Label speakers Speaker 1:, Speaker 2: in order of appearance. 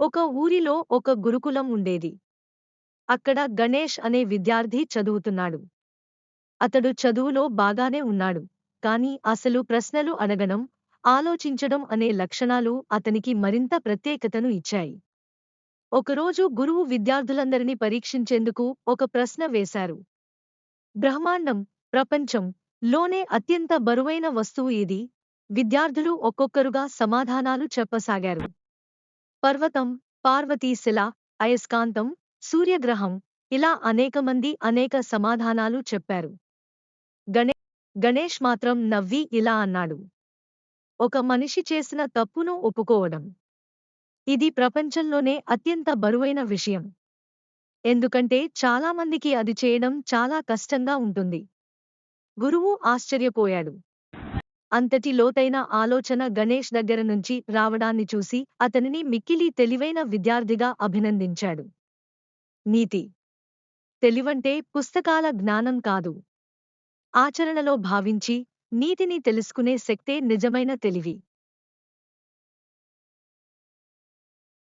Speaker 1: ఒక ఊరిలో ఒక గురుకులం ఉండేది. అక్కడ గణేష్ అనే విద్యార్థి చదువుతున్నాడు. అతడు చదువులో బాగానే ఉన్నాడు కాని అసలు ప్రశ్నలు అడగడం ఆలోచించడం అనే లక్షణాలు అతనికి మరింత ప్రత్యేకతను ఇచ్చాయి. ఒకరోజు గురువు విద్యార్థులందరినీ పరీక్షించేందుకు ఒక ప్రశ్న వేశారు. బ్రహ్మాండం ప్రపంచం లోనే అత్యంత బరువైన వస్తువు ఇది విద్యార్థులు ఒక్కొక్కరుగా సమాధానాలు చెప్పసాగారు. పర్వతం పార్వతీశిల అయస్కాంతం సూర్యగ్రహం ఇలా అనేక మంది అనేక సమాధానాలు చెప్పారు. గణే గణేష్ మాత్రం నవ్వి ఇలా అన్నాడు. ఒక మనిషి చేసిన తప్పును ఒప్పుకోవడం. ఇది ప్రపంచంలోనే అత్యంత బరువైన విషయం. ఎందుకంటే చాలామందికి అది చేయడం చాలా కష్టంగా ఉంటుంది. గురువు ఆశ్చర్యపోయాడు. అంతటి లోతైన ఆలోచన గణేష్ దగ్గర నుంచి రావడాన్ని చూసి అతనిని మిక్కిలి తెలివైన విద్యార్థిగా అభినందించాడు. నీతి. తెలివంటే పుస్తకాల జ్ఞానం కాదు. ఆచరణలో భావించి నీతిని తెలుసుకునే శక్తే నిజమైన తెలివి.